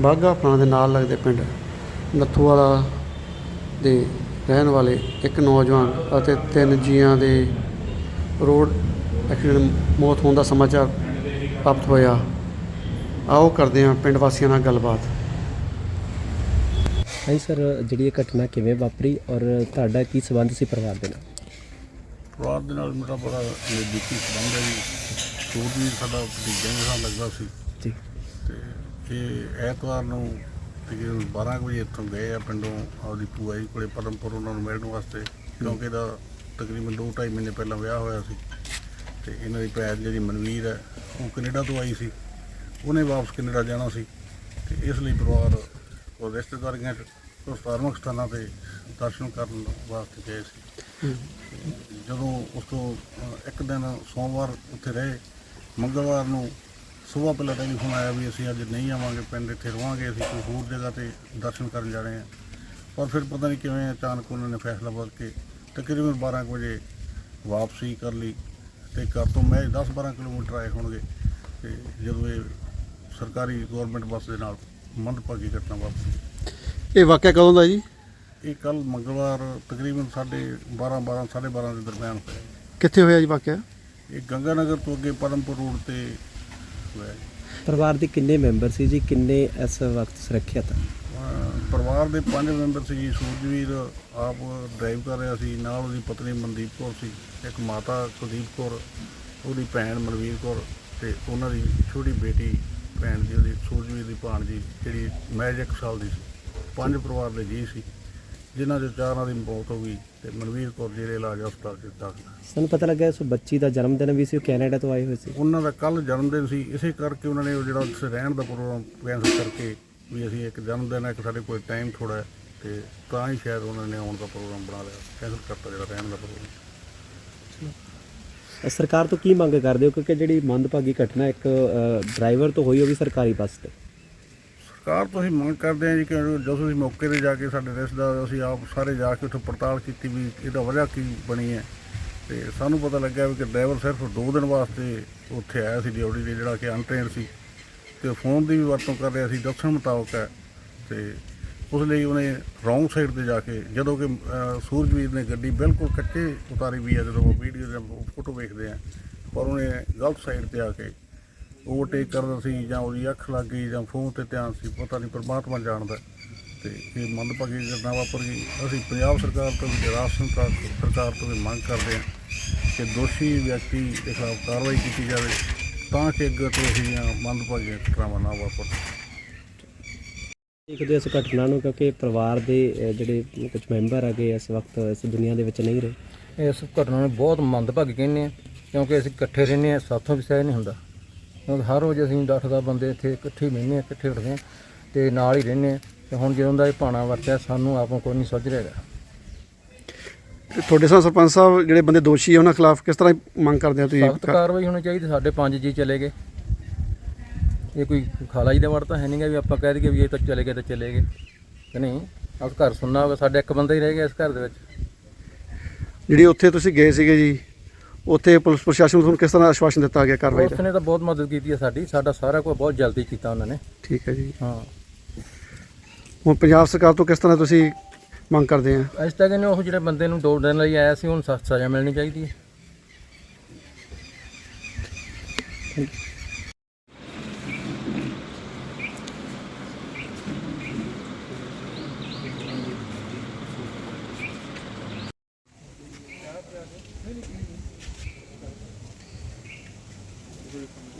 ਬਾਘਾ ਪੁਰਾਣਾ ਦੇ ਨਾਲ ਲੱਗਦੇ ਪਿੰਡ ਨੱਥੂਵਾਲਾ ਦੇ ਰਹਿਣ ਵਾਲੇ ਇੱਕ ਨੌਜਵਾਨ ਅਤੇ ਤਿੰਨ ਜੀਆਂ ਦੇ ਰੋਡ ਐਕਸੀਡੈਂਟ ਮੌਤ ਹੋਣ ਦਾ ਸਮਾਚਾਰ ਪ੍ਰਾਪਤ ਹੋਇਆ। ਆਓ ਕਰਦੇ ਹਾਂ ਪਿੰਡ ਵਾਸੀਆਂ ਨਾਲ ਗੱਲਬਾਤ। ਹਾਂਜੀ ਸਰ ਜਿਹੜੀ ਇਹ ਘਟਨਾ ਕਿਵੇਂ ਵਾਪਰੀ ਔਰ ਤੁਹਾਡਾ ਕੀ ਸਬੰਧ ਸੀ ਪਰਿਵਾਰ ਦੇ ਨਾਲ? ਪਰਿਵਾਰ ਦੇ ਨਾਲ ਮੇਰਾ ਬੜਾ ਨਜ਼ਦੀਕੀ ਸੰਬੰਧ ਹੈ ਜੀ। ਛੋਟ ਵੀ ਸਾਡਾ ਭਤੀਜਾ ਨਾਲ ਲੱਗਦਾ ਸੀ। ਜੀ। ਤੇ ਐਤਵਾਰ ਨੂੰ ਤਕਰੀਬਨ 12 ਕੁ ਵਜੇ ਇੱਥੋਂ ਗਏ ਆ ਪਿੰਡੋਂ ਆਪਦੀ ਭੂਆ ਜੀ ਕੋਲੇ ਪਰਮਪੁਰ ਉਹਨਾਂ ਨੂੰ ਮਿਲਣ ਵਾਸਤੇ ਕਿਉਂਕਿ ਇਹਦਾ ਤਕਰੀਬਨ 2.5 ਮਹੀਨੇ ਪਹਿਲਾਂ ਵਿਆਹ ਹੋਇਆ ਸੀ। ਤੇ ਇਹਨਾਂ ਦੀ ਭੈਣ ਜਿਹੜੀ ਮਨਵੀਰ ਹੈ ਉਹ ਕੈਨੇਡਾ ਤੋਂ ਆਈ ਸੀ। ਉਹਨੇ ਵਾਪਸ ਕੈਨੇਡਾ ਜਾਣਾ ਸੀ। ਤੇ ਇਸ ਲਈ ਪਰਿਵਾਰ ਉਹ ਰਿਸ਼ਤੇਦਾਰੀਆਂ 'ਚ ਉਹ ਧਾਰਮਿਕ ਸਥਾਨਾਂ ਤੇ ਦਰਸ਼ਨ ਕਰਨ ਵਾਸਤੇ ਗਏ ਸੀ। ਜਦੋਂ ਉਸ ਤੋਂ ਇੱਕ ਦਿਨ ਸੋਮਵਾਰ ਉੱਥੇ ਰਹੇ ਮੰਗਲਵਾਰ ਨੂੰ ਸਵੇਰ ਪਹਿਲਾਂ ਟੈਲੀਫੋਨ ਆਇਆ ਵੀ ਅਸੀਂ ਅੱਜ ਨਹੀਂ ਆਵਾਂਗੇ ਪਿੰਡ ਇੱਥੇ ਰਵਾਂਗੇ ਅਸੀਂ ਕੋਈ ਹੋਰ ਜਗ੍ਹਾ ਤੇ ਦਰਸ਼ਨ ਕਰਨ ਜਾਣੇ ਆ ਪਰ ਫਿਰ ਪਤਾ ਨਹੀਂ ਕਿਵੇਂ ਅਚਾਨਕ ਉਹਨਾਂ ਨੇ ਫੈਸਲਾ ਬਦਲ ਕੇ ਤਕਰੀਬਨ 12 ਕੁ ਵਜੇ ਵਾਪਸੀ ਕਰ ਲਈ ਤੇ ਘਰ ਤੋਂ ਮੈਂ 10-12 ਕਿਲੋਮੀਟਰ ਆਏ ਹੋਣਗੇ ਤੇ ਜਦੋਂ ਇਹ ਸਰਕਾਰੀ ਗਵਰਨਮੈਂਟ ਬੱਸ ਦੇ ਨਾਲ ਮੰਦਭਾਗੀ ਘਟਨਾ ਵਾਪਰੀ ਇਹ ਵਾਕਿਆ ਕਦੋਂ ਦਾ ਜੀ? ਇਹ ਕੱਲ ਮੰਗਲਵਾਰ ਤਕਰੀਬਨ 12:30 12 12:30 ਦੇ ਦਰਮਿਆਨ ਹੋਇਆ। ਕਿੱਥੇ ਹੋਇਆ ਜੀ ਵਾਕਿਆ? ਇਹ ਗੰਗਾ ਨਗਰ ਤੋਂ ਅੱਗੇ ਪਰਮਪੁਰ ਰੋਡ ਤੇ ਜੀ। ਪਰਿਵਾਰ ਦੇ ਕਿੰਨੇ ਮੈਂਬਰ ਸੀ ਜੀ? ਕਿੰਨੇ ਇਸ ਵਕਤ ਸੁਰੱਖਿਅਤ ਆ? ਪਰਿਵਾਰ ਦੇ ਪੰਜ ਮੈਂਬਰ ਸੀ ਜੀ। ਸੂਰਜਵੀਰ ਆਪ ਡਰਾਈਵ ਕਰ ਰਿਹਾ ਸੀ। ਨਾਲ ਉਹਦੀ ਪਤਨੀ ਮਨਦੀਪ ਕੌਰ ਸੀ। ਇੱਕ ਮਾਤਾ ਕੁਲਦੀਪ ਕੌਰ, ਉਹਦੀ ਭੈਣ ਮਨਵੀਰ ਕੌਰ ਤੇ ਉਹਨਾਂ ਦੀ ਛੋਟੀ ਬੇਟੀ ਭੈਣ ਦੀ ਉਹਦੀ ਸੂਰਜਵੀਰ ਦੀ ਭਾਣਜੀ, ਜਿਹੜੀ ਮੈਜ ਇੱਕ ਸਾਲ ਦੀ ਸੀ। ਪੰਜ ਪਰਿਵਾਰ ਦੇ ਜੀ ਸੀ। ਜਿਨ੍ਹਾਂ ਦੇ ਚਾਰਾਂ ਦੀ ਮੌਤ ਹੋ ਗਈ ਤੇ ਮਨਵੀਰ ਕੌਰ ਜਿਹੜੇ ਇਲਾਜ ਹਸਪਤਾਲ 'ਚ ਦਾਖਲ ਹੈ। ਸਾਨੂੰ ਪਤਾ ਲੱਗਾ ਇਸ ਬੱਚੀ ਦਾ ਜਨਮ ਦਿਨ ਵੀ ਸੀ ਉਹ ਕੈਨੇਡਾ ਤੋਂ ਆਏ ਹੋਏ ਸੀ। ਉਹਨਾਂ ਦਾ ਕੱਲ ਜਨਮ ਦਿਨ ਸੀ ਇਸੇ ਕਰਕੇ ਉਹਨਾਂ ਨੇ ਉਹ ਜਿਹੜਾ ਉੱਥੇ ਰਹਿਣ ਦਾ ਪ੍ਰੋਗਰਾਮ ਕੈਂਸਲ ਕਰਕੇ ਵੀ ਅਸੀਂ ਇੱਕ ਜਨਮ ਦਿਨ ਹੈ ਇੱਕ ਸਾਡੇ ਕੋਲ ਟਾਈਮ ਥੋੜਾ ਹੈ ਤੇ ਤਾਂ ਹੀ ਸ਼ਾਇਦ ਉਹਨਾਂ ਨੇ ਆਉਣ ਦਾ ਪ੍ਰੋਗਰਾਮ ਬਣਾ ਲਿਆ ਕੈਂਸਲ ਕਰਤਾ ਜਿਹੜਾ ਰਹਿਣ ਦਾ ਪ੍ਰੋਗਰਾਮ। ਅ, ਸਰਕਾਰ ਤੋਂ ਕੀ ਮੰਗ ਕਰਦੇ ਹੋ? ਕਿਉਂਕਿ ਜਿਹੜੀ ਮੰਦਭਾਗੀ ਘਟਨਾ ਇੱਕ ਡਰਾਈਵਰ ਤੋਂ ਹੋਈ ਉਹ ਵੀ ਸਰਕਾਰੀ ਬੱਸ ਤੇ। ਸਰਕਾਰ ਤੋਂ ਅਸੀਂ ਮੰਗ ਕਰਦੇ ਹਾਂ ਜੀ ਕਿ ਜਦੋਂ ਅਸੀਂ ਮੌਕੇ ਤੇ ਜਾ ਕੇ ਸਾਡੇ ਰਿਸ਼ਤੇਦਾਰ ਅਸੀਂ ਆਪ ਸਾਰੇ ਜਾ ਕੇ ਉੱਥੇ ਪੜਤਾਲ ਕੀਤੀ ਵੀ ਇਹਦਾ ਵਜ੍ਹਾ ਕੀ ਬਣੀ ਹੈ। ਤੇ ਸਾਨੂੰ ਪਤਾ ਲੱਗਿਆ ਵੀ ਕਿ ਡਰਾਈਵਰ ਸਿਰਫ 2 ਦਿਨ ਵਾਸਤੇ ਉੱਥੇ ਆਇਆ ਸੀ ਡਿਊਟੀ ਤੇ, ਜਿਹੜਾ ਕਿ ਅਨਟ੍ਰੇਨਡ ਸੀ। ਤੇ ਫੋਨ ਦੀ ਵੀ ਵਰਤੋਂ ਕਰ ਰਿਹਾ ਸੀ, ਦੱਸਣ ਮੁਤਾਬਕ ਹੈ। ਤੇ ਉਸ ਲਈ ਉਹਨੇ ਰੌਂਗ ਸਾਈਡ ਤੇ ਜਾ ਕੇ, ਜਦੋਂ ਕਿ ਸੂਰਜਵੀਰ ਨੇ ਗੱਡੀ ਬਿਲਕੁਲ ਕੱਚੇ ਉਤਾਰੀ ਵੀ ਹੈ, ਜਦੋਂ ਉਹ ਵੀਡੀਓ ਜਾਂ ਫੋਟੋ ਵੇਖਦੇ ਆ, ਪਰ ਉਹਨੇ ਗਲਤ ਸਾਈਡ ਤੇ ਆ ਕੇ ਓਵਰਟੇਕ ਕਰਦਾ ਸੀ ਜਾਂ ਉਹਦੀ ਅੱਖ ਲੱਗ ਗਈ ਜਾਂ ਫੋਨ ਤੇ ਧਿਆਨ ਸੀ ਪਤਾ ਨਹੀਂ ਪਰਮਾਤਮਾ ਜਾਣਦਾ। ਤੇ ਇਹ ਮੰਦਭਾਗੀ ਘਟਨਾ ਵਾਪਰ ਗਈ। ਅਸੀਂ ਪੰਜਾਬ ਸਰਕਾਰ ਤੋਂ ਵੀ ਸਰ- ਸਰਕਾਰ ਤੋਂ ਵੀ ਮੰਗ ਕਰਦੇ ਹਾਂ ਕਿ ਦੋਸ਼ੀ ਵਿਅਕਤੀ ਦੇ ਖਿਲਾਫ ਕਾਰਵਾਈ ਕੀਤੀ ਜਾਵੇ ਤਾਂ ਕਿ ਅੱਗੇ ਤੋਂ ਅਜਿਹੀਆਂ ਮੰਦਭਾਗੀਆਂ ਘਟਨਾਵਾਂ ਨਾ ਵਾਪਰਨ ਦੇਖਦੇ ਇਸ ਘਟਨਾ ਨੂੰ ਕਿਉਂਕਿ ਪਰਿਵਾਰ ਦੇ ਜਿਹੜੇ ਕੁਝ ਮੈਂਬਰ ਹੈਗੇ ਇਸ ਵਕਤ ਇਸ ਦੁਨੀਆ ਦੇ ਵਿੱਚ ਨਹੀਂ ਰਹੇ। ਇਸ ਘਟਨਾ ਨੂੰ ਬਹੁਤ ਮੰਦਭਾਗੀ ਕਹਿੰਦੇ ਆ ਕਿਉਂਕਿ ਅਸੀਂ ਇਕੱਠੇ ਰਹਿੰਦੇ ਆ ਸਾਥੋਂ ਵੀ ਸਹਿ ਨਹੀਂ ਹੁੰਦਾ। ਕਿਉਂਕਿ ਹਰ ਰੋਜ਼ ਅਸੀਂ 10 ਬੰਦੇ ਇੱਥੇ ਇਕੱਠੇ ਆ ਇਕੱਠੇ ਉੱਠਦੇ ਆ ਤੇ ਨਾਲ ਹੀ ਰਹਿੰਦੇ ਆ ਤੇ ਹੁਣ ਜਦੋਂ ਦਾ ਇਹ ਪਾਣਾ ਵਰਤਿਆ ਸਾਨੂੰ ਆਪੋਂ ਕੋਈ ਨਹੀਂ ਸੁੱਝ ਰਿਹਾ ਤੁਹਾਡੇ ਸਾਹ ਸਰਪੰਚ ਸਾਹਿਬ ਜਿਹੜੇ ਬੰਦੇ ਦੋਸ਼ੀ ਆ ਉਹਨਾਂ ਖਿਲਾਫ ਕਿਸ ਤਰ੍ਹਾਂ ਮੰਗ ਕਰਦੇ ਆ ਤੁਸੀਂ? ਸਖਤ ਕਾਰਵਾਈ ਹੋਣੀ ਚਾਹੀਦੀ ਸਾਡੇ ਪੰਜ ਜੀ ਚਲੇ ਗਏ। ਇਹ ਕੋਈ ਖਾਲਾ ਜੀ ਦਾ ਵੜ ਤਾਂ ਹੈ ਨਹੀਂਗਾ ਵੀ ਆਪਾਂ ਕਹਿ ਦਈਏ ਵੀ ਇਹ ਤਾਂ ਚਲੇ ਗਏ ਤਾਂ ਚਲੇ ਗਏ। ਕਿ ਨਹੀਂ ਆਪ ਘਰ ਸੁਣਨਾ ਹੋਵੇ ਸਾਡੇ ਇੱਕ ਬੰਦਾ ਹੀ ਰਹਿ ਗਿਆ ਇਸ ਘਰ ਦੇ ਵਿੱਚ। ਜਿਹੜੀ ਉੱਥੇ ਤੁਸੀਂ ਗਏ ਸੀਗੇ ਜੀ ਉੱਥੇ ਪੁਲਿਸ ਪ੍ਰਸ਼ਾਸਨ ਨੂੰ ਤੁਹਾਨੂੰ ਕਿਸ ਤਰ੍ਹਾਂ ਆਸ਼ਵਾਸਨ ਦਿੱਤਾ ਗਿਆ ਕਾਰਵਾਈ ਉਸ ਦਾ? ਨੇ ਤਾਂ ਬਹੁਤ ਮਦਦ ਕੀਤੀ ਹੈ ਸਾਡੀ। ਸਾਡਾ ਸਾਰਾ ਕੁਝ ਬਹੁਤ ਜਲਦੀ ਕੀਤਾ ਉਹਨਾਂ ਨੇ। ਠੀਕ ਹੈ ਜੀ। ਹਾਂ। ਹੁਣ ਪੰਜਾਬ ਸਰਕਾਰ ਤੋਂ ਕਿਸ ਤਰ੍ਹਾਂ ਤੁਸੀਂ ਮੰਗ ਕਰਦੇ ਆ? ਇਸ ਤਰ੍ਹਾਂ ਇਹਨੇ ਉਹ ਜਿਹੜੇ ਬੰਦੇ ਨੂੰ ਦੌੜ ਦੇਣ ਲਈ ਆਇਆ ਸੀ ਉਹਨੂੰ ਸਖਤ ਸਜ਼ਾ ਮਿਲਣੀ ਚਾਹੀਦੀ ਹੈ। Absolutely.